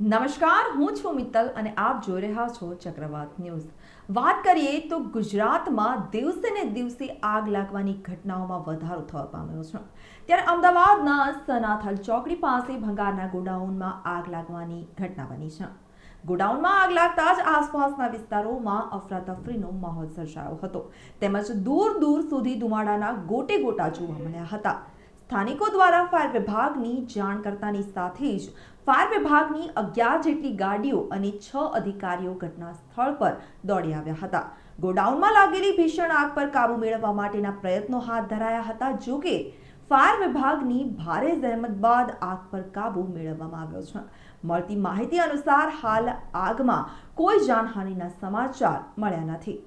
નમસ્કાર, હું છું મિત્તલ અને આપ જોઈ રહ્યા છો ચક્રવાત ન્યૂઝ. વાત કરીએ તો ગુજરાતમાં દિવસે ને દિવસે આગ લાગવાની ઘટનાઓમાં વધારો થવા પામ્યો છે. ત્યારે અમદાવાદના સનાથલ ચોકડી પાસે ભંગારના ગોડાઉનમાં આગ લાગવાની ઘટના બની છે. ગોડાઉનમાં આગ લાગતા જ આસપાસના વિસ્તારોમાં અફરાતફરીનો માહોલ સર્જાયો હતો. તેમજ દૂર દૂર સુધી ધુમાડાના ગોટે ગોટા જોવા મળ્યા હતા. સ્થાનિકો દ્વારા ફાયર વિભાગની જાણ કરતાની સાથે જ ફાયર વિભાગની અગિયાર જેટલી ગાડીઓ અને છ અધિકારીઓ ઘટના સ્થળ પર દોડી આવ્યા હતા. ગોડાઉનમાં લાગેલી ભીષણ આગ પર કાબુ મેળવવા માટેના પ્રયત્નો હાથ ધરાયા હતા, જો કે ફાયર વિભાગની ભારે જહેમત બાદ આગ પર કાબુ મેળવવામાં આવ્યો છે. મળતી માહિતી અનુસાર હાલ આગમાં કોઈ જાનહાનિના સમાચાર મળ્યા નથી.